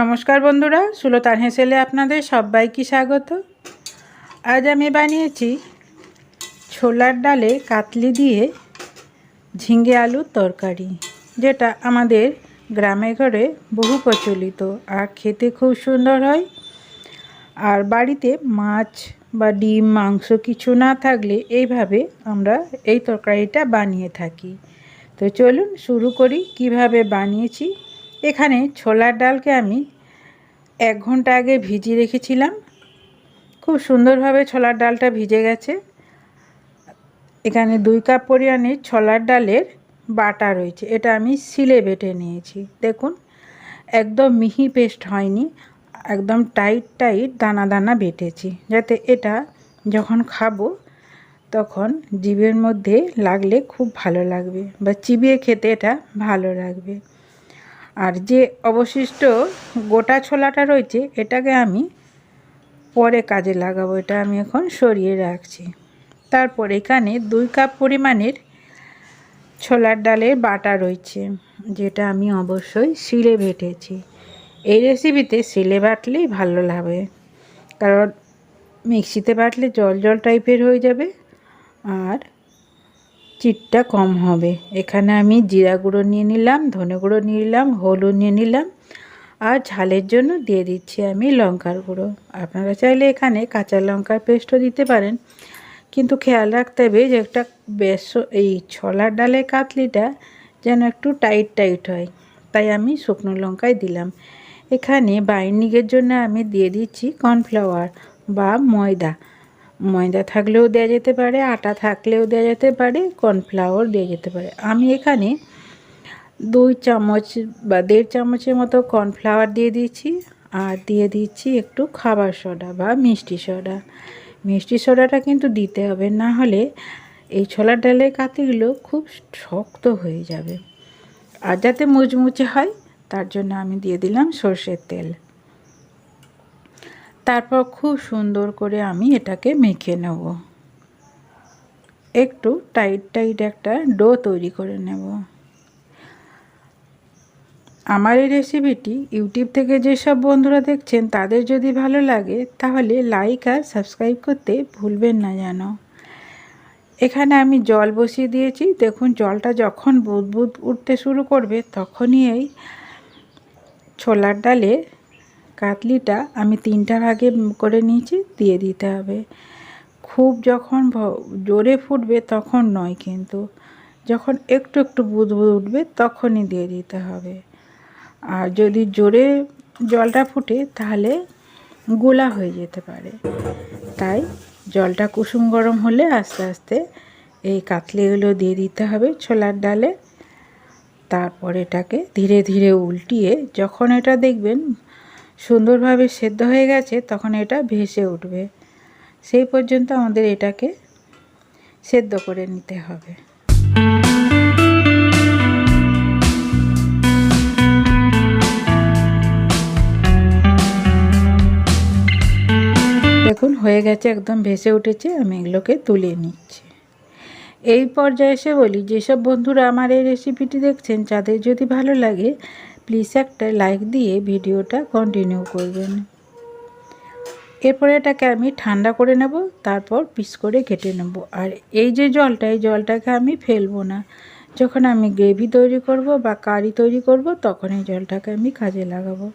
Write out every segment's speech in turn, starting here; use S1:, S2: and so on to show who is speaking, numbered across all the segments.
S1: নমস্কার বন্ধুরা, সুলতান হেসেলে আপনাদের সবাইকে স্বাগত। আজ আমি বানিয়েছি ছোলার ডালে কাতলি দিয়ে ঝিঙ্গে আলুর তরকারি, যেটা আমাদের গ্রামে ঘরে বহু প্রচলিত আর খেতে খুব সুন্দর হয়। আর বাড়িতে মাছ বা ডিম, মাংস কিছু না থাকলে এইভাবে আমরা এই তরকারিটা বানিয়ে থাকি। তো চলুন শুরু করি, কীভাবে বানিয়েছি এখানে ছোলার ডালকে আমি এক ঘণ্টা আগে ভিজিয়ে রেখেছিলাম। খুব সুন্দরভাবে ছোলার ডালটা ভিজে গেছে। এখানে দুই কাপ পরিমাণে ছোলার ডালের বাটা রয়েছে। এটা আমি সিলে বেটে নিয়েছি। দেখুন, একদম মিহি পেস্ট হয়নি। একদম টাইট টাইট দানা দানা বেটেছি। যাতে এটা যখন খাব, তখন জিভের মধ্যে লাগলে খুব ভালো লাগবে বা চিবিয়ে খেতে এটা ভালো লাগবে। আর যে অবশিষ্ট গোটা ছোলাটা রয়েছে, এটাকে আমি পরে কাজে লাগাবো। এটা আমি এখন সরিয়ে রাখছি। তারপর এখানে দুই কাপ পরিমাণের ছোলার ডালের বাটা রয়েছে, যেটা আমি অবশ্যই শিলে বেটেছি এই রেসিপিতে শিলে বাটলেই ভালো লাগে, কারণ মিক্সিতে বাটলে জল জল টাইপের হয়ে যাবে। আর চিটটা কম হবে। এখানে আমি জিরা গুঁড়ো নিয়ে নিলাম, ধনে গুঁড়ো নিয়ে নিলাম, হলুদ নিয়ে নিলাম আর ঝালের জন্য দিয়ে দিচ্ছি আমি লঙ্কার গুঁড়ো। আপনারা চাইলে এখানে কাঁচা লঙ্কার পেস্টও দিতে পারেন। কিন্তু খেয়াল রাখতে হবে যে একটা বেশ এই ছোলার ডালের কাতলিটা যেন একটু টাইট টাইট হয়। তাই আমি শুকনো লঙ্কায় দিলাম। এখানে বাইন্ডিংয়ের জন্য আমি দিয়ে দিচ্ছি কর্নফ্লাওয়ার বা ময়দা। ময়দা থাকলেও দেওয়া যেতে পারে, আটা থাকলেও দেওয়া যেতে পারে কর্নফ্লাওয়ার দেওয়া যেতে পারে। আমি এখানে দুই চামচ বা দেড় চামচের মতো কর্নফ্লাওয়ার দিয়ে দিচ্ছি আর দিয়ে দিচ্ছি একটু খাবার সোডা বা মিষ্টি সোডা মিষ্টি সোডাটা কিন্তু দিতে হবে, না হলে এই ছোলার ডালের কাতিগুলো খুব শক্ত হয়ে যাবে। আর যাতে মুচমুচে হয়, তার জন্য আমি দিয়ে দিলাম সর্ষের তেল। তারপর খুব সুন্দর করে আমি এটাকে মেখে নেব। একটু টাইট টাইট একটা ডো তৈরি করে নেব। আমার এই রেসিপিটি ইউটিউব থেকে যেসব বন্ধুরা দেখছেন, তাদের যদি ভালো লাগে, তাহলে লাইক আর সাবস্ক্রাইব করতে ভুলবেন না যেন। এখানে আমি জল বসিয়ে দিয়েছি। দেখুন, জলটা যখন বুদবুদ উঠতে শুরু করবে, তখনই এই ছোলার ডালে কাতলিটা আমি তিনটা ভাগে করে নিয়েছি, দিয়ে দিতে হবে। খুব যখন জোরে ফুটবে তখন নয় কিন্তু। যখন একটু একটু বুদবুদ উঠবে তখনই দিয়ে দিতে হবে। আর যদি জোরে জলটা ফুটে তাহলে গোলা হয়ে যেতে পারে। তাই জলটা কুসুম গরম হলে আস্তে আস্তে এই কাতলিগুলো দিয়ে দিতে হবে ছোলার ডালে। তারপর এটাকে ধীরে ধীরে উল্টিয়ে যখন এটা দেখবেন সুন্দরভাবে সেদ্ধ হয়ে গেছে, তখন এটা ভেসে উঠবে। সেই পর্যন্ত আমাদের এটাকে সেদ্ধ করে নিতে হবে। দেখুন, হয়ে গেছে, একদম ভেসে উঠেছে, আমি এগুলোকে তুলে নিচ্ছি। এই পর্যায়ে এসে বলি, যেসব বন্ধুরা আমার এই রেসিপিটি দেখছেন, যাদের যদি ভালো লাগে প্লিজ একটা লাইক দিয়ে ভিডিওটা কন্টিনিউ করবেন। এরপরে এটাকে আমি ঠান্ডা করে নেব, তারপর পিস করে কেটে নেব। আর এই যে জলটা, এই জলটাকে আমি ফেলব না। যখন আমি গ্রেভি তৈরি করব বা কারি তৈরি করব, তখন এই জলটাকে আমি কাজে লাগাবো।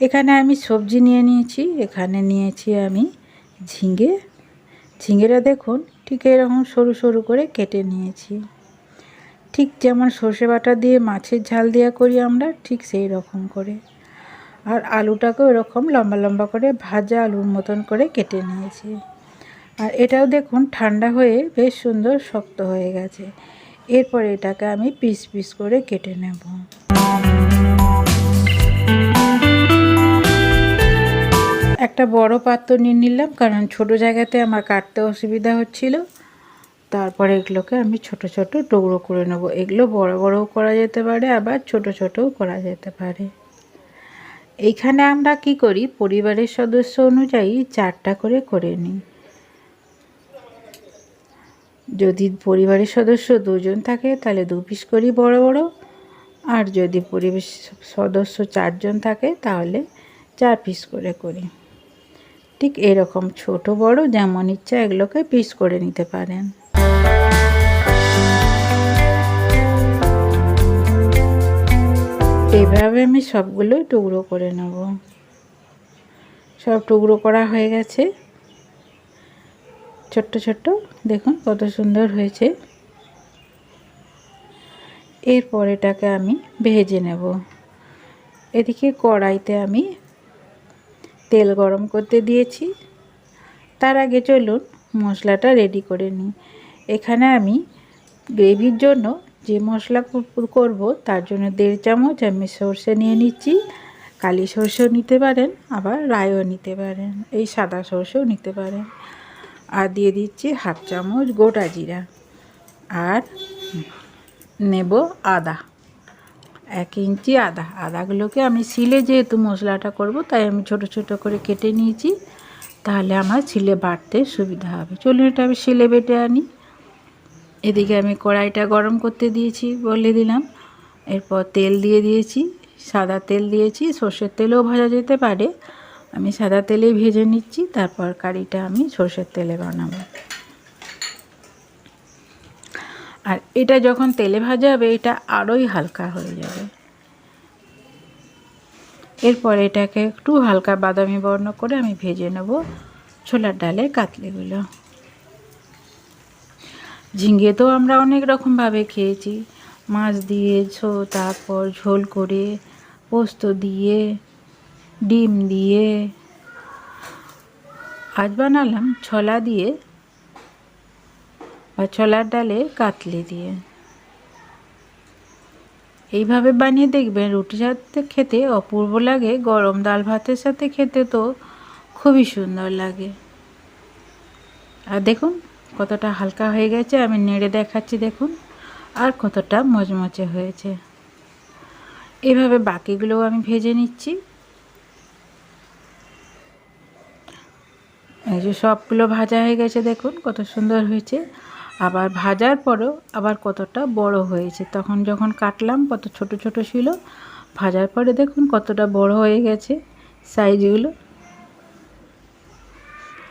S1: এখানে আমি সবজি নিয়ে নিয়েছি। এখানে নিয়েছি আমি ঝিঙে। ঝিঙেটা দেখুন, ঠিক এরকম সরু সরু করে কেটে নিয়েছি। ঠিক যেমন সর্ষে বাটা দিয়ে মাছের ঝাল দেওয়া করি আমরা, ঠিক সেই রকম করে। আর আলুটাকেও এরকম লম্বা লম্বা করে ভাজা আলুর মতন করে কেটে নিয়েছি। আর এটাও দেখুন ঠান্ডা হয়ে বেশ সুন্দর শক্ত হয়ে গেছে। এরপর এটাকে আমি পিস পিস করে কেটে নেব। একটা বড় পাত্র নিয়ে নিলাম, কারণ ছোট জায়গাতে আমার কাটতে অসুবিধা হচ্ছিল। তারপরে এগুলোকে আমি ছোট ছোট টুকরো করে নেব। এগুলো বড় বড়ও করা যেতে পারে, আবার ছোট ছোটও করা যেতে পারে। এইখানে আমরা কি করি? পরিবারের সদস্য অনুযায়ী চারটা করে করে নিই। যদি পরিবারের সদস্য দুজন থাকে, তাহলে দু পিস করি বড় বড়। আর যদি পরিবেশ সদস্য চারজন থাকে, তাহলে চার পিস করে করি। ঠিক এরকম ছোট বড় যেমন ইচ্ছা এগুলোকে পিস করে নিতে পারেন। এইভাবে আমি সবগুলোই টুকরো করে নেব। সব টুকরো করা হয়ে গেছে। ছোট্ট ছোট্ট, দেখুন কত সুন্দর হয়েছে। এরপর এটাকে আমি ভেজে নেব। এদিকে কড়াইতে আমি তেল গরম করতে দিয়েছি। তার আগে চলুন মশলাটা রেডি করে নিই। এখানে আমি গ্রেভির জন্য যে মশলা করব, তার জন্য দেড় চামচ আমি সর্ষে নিয়ে নিচ্ছি। কালি সর্ষেও নিতে পারেন, আবার রায়ও নিতে পারেন। এই সাদা সর্ষেও নিতে পারেন। আর দিয়ে দিচ্ছি হাফ চামচ গোটা জিরা। আর নেব আদা। এক ইঞ্চি আদা। আদাগুলোকে আমি শিলে যেহেতু মশলাটা করব, তাই আমি ছোট ছোট করে কেটে নিয়েছি। তাহলে আমার শিলে বাটতে সুবিধা হবে। চলুন এটা আমি শিলে বেটে আনি। এদিকে আমি কড়াইটা গরম করতে দিয়েছি, বলে দিলাম। এরপর তেল দিয়ে দিয়েছি, সাদা তেল দিয়েছি, সর্ষের তেলেও ভাজা যেতে পারে। আমি সাদা তেলেই ভেজে নিচ্ছি, তারপর কারিটা আমি সর্ষের তেলে বানাবো। আর এটা যখন তেলে ভাজা হবে, এটা আরোই হালকা হয়ে যাবে। এরপর এটাকে একটু হালকা বাদামি বর্ণ করে আমি ভেজে নেব ছোলার ডালের কাতলিগুলো। ঝিঙ্গে তো আমরা অনেক রকমভাবে খেয়েছি। মাছ দিয়ে ছো তারপর ঝোল করে পোস্ত দিয়ে, ডিম দিয়ে আজ বানালাম, ছলা দিয়ে বা ছলার ডালে কাতলি দিয়ে। এইভাবে বানিয়ে দেখবেন, রুটি সাথে খেতে অপূর্ব লাগে, গরম ডাল ভাতের সাথে খেতে তো খুবই সুন্দর লাগে। আর দেখুন কতটা হালকা হয়ে গেছে, আমি নেড়ে দেখাচ্ছি, দেখুন, আর কতটা মচমচে হয়েছে। এভাবে বাকিগুলোও আমি ভেজে নিচ্ছি। এই যে সবগুলো ভাজা হয়ে গেছে, দেখুন, কত সুন্দর হয়েছে। আবার ভাজার পরেও আবার কতটা বড় হয়েছে। তখন যখন কাটলাম, কত ছোট ছোট ছিল, ভাজার পরে দেখুন, কতটা বড় হয়ে গেছে সাইজগুলো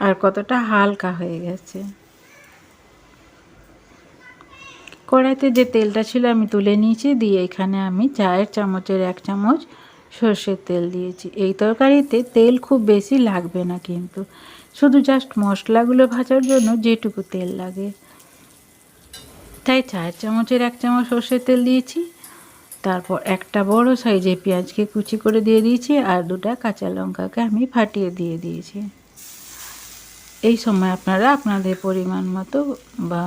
S1: আর কতটা হালকা হয়ে গেছে। কড়াইতে যে তেলটা ছিল আমি তুলে নিয়েছি, দিয়ে এখানে আমি চায়ের চামচের এক চামচ সর্ষের তেল দিয়েছি। এই তরকারিতে তেল খুব বেশি লাগবে না কিন্তু। শুধু জাস্ট মশলাগুলো ভাজার জন্য যেটুকু তেল লাগে। তাই চায়ের চামচের এক চামচ সর্ষের তেল দিয়েছি। তারপর একটা বড় সাইজে পেঁয়াজকে কুচি করে দিয়ে দিয়েছি আর দুটা কাঁচা লঙ্কাকে আমি ফাটিয়ে দিয়ে দিয়েছি। এই সময় আপনারা আপনাদের পরিমাণ মতো বা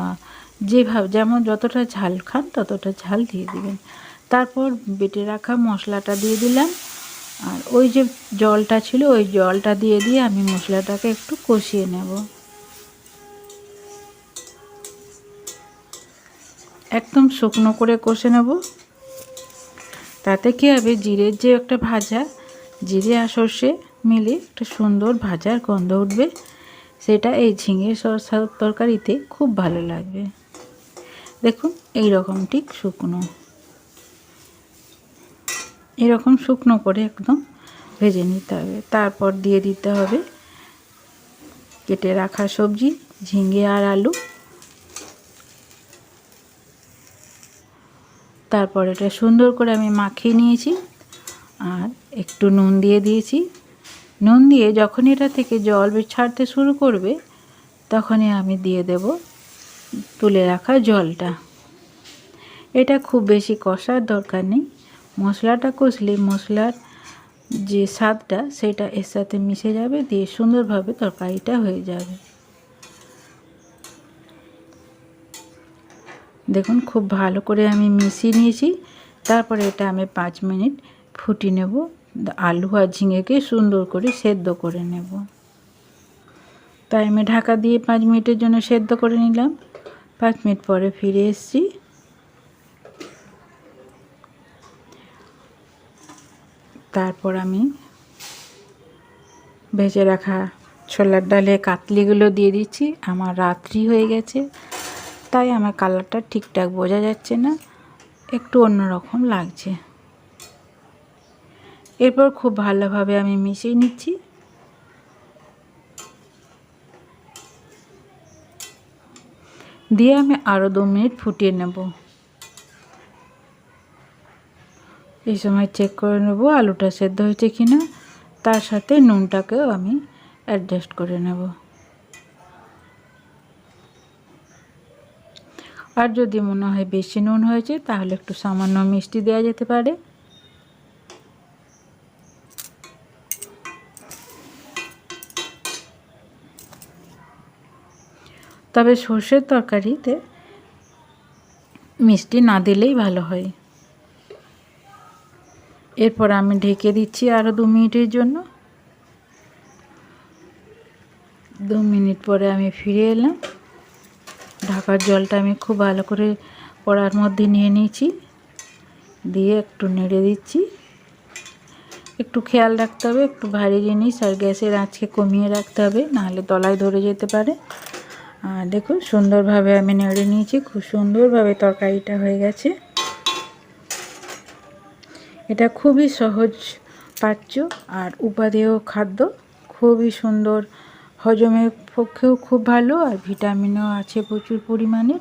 S1: যেভাবে, যেমন যতটা ঝাল খান ততটা ঝাল দিয়ে দিবেন। তারপর বেটে রাখা মশলাটা দিয়ে দিলাম। আর ওই যে জলটা ছিল, ওই জলটা দিয়ে দিয়ে আমি মশলাটাকে একটু কষিয়ে নেব। একদম শুকনো করে কষে নেব। তাতে কী হবে, জিরের যে একটা ভাজা, জিরে আর সর্ষে মিলে একটা সুন্দর ভাজার গন্ধ উঠবে। সেটা এই ঝিঙে তরকারিতে খুব ভালো লাগবে। দেখুন এই রকম ঠিক শুকনো। এরকম শুকনো করে একদম ভেজে নিতে হবে। তারপর দিয়ে দিতে হবে কেটে রাখা সবজি ঝিঙ্গে আর আলু। তারপর এটা সুন্দর করে আমি মাখিয়ে নিয়েছি আর একটু নুন দিয়ে দিয়েছি। নুন দিয়ে যখন এটা থেকে জল ছাড়তে শুরু করবে, তখনই আমি দিয়ে দেব তুলে রাখা জলটা। এটা খুব বেশি কষার দরকার নেই। মশলাটা কষলে মশলার যে স্বাদটা, সেটা এর সাথে মিশে যাবে, দিয়ে সুন্দরভাবে তরকারিটা হয়ে যাবে। দেখুন, খুব ভালো করে আমি মিশিয়ে নিয়েছি। তারপরে এটা আমি পাঁচ মিনিট ফুটিয়ে নেব। আলু আর ঝিঙেকে সুন্দর করে সেদ্ধ করে নেব। তাই আমি ঢাকা দিয়ে পাঁচ মিনিটের জন্য সেদ্ধ করে নিলাম। পাঁচ মিনিট পরে ফিরে এসেছি। তারপর আমি ভেজে রাখা ছোলার ডালে কাতলিগুলো দিয়ে দিচ্ছি। আমার রাত্রি হয়ে গেছে, তাই আমার কালারটা ঠিকঠাক বোঝা যাচ্ছে না, একটু অন্যরকম লাগছে। এরপর খুব ভালোভাবে আমি মিশিয়ে নিচ্ছি। দিয়ে আমি আরও দু মিনিট ফুটিয়ে নেব। এই সময় চেক করে নেব আলুটা সেদ্ধ হয়েছে কি না তার সাথে নুনটাকেও আমি অ্যাডজাস্ট করে নেব। আর যদি মনে হয় বেশি নুন হয়েছে, তাহলে একটু সামান্য মিষ্টি দেওয়া যেতে পারে। তবে সর্ষের তরকারিতে মিষ্টি না দিলেই ভালো হয়। এরপর আমি ঢেকে দিচ্ছি আরও দু মিনিটের জন্য। দু মিনিট পরে আমি ফিরে এলাম। ঢাকার জলটা আমি খুব ভালো করে কড়ার মধ্যে নিয়ে নিয়েছি। দিয়ে একটু নেড়ে দিচ্ছি। একটু খেয়াল রাখতে হবে, একটু ভারী জিনিস আর গ্যাসের আঁচকে কমিয়ে রাখতে হবে, নাহলে তলায় ধরে যেতে পারে। আর দেখুন, সুন্দরভাবে আমি নেড়ে নিয়েছি। খুব সুন্দরভাবে তরকারিটা হয়ে গেছে। এটা খুবই সহজ পাচ্য আর উপাদেয় খাদ্য খুবই সুন্দর। হজমের পক্ষেও খুব ভালো। আর ভিটামিনও আছে প্রচুর পরিমাণে।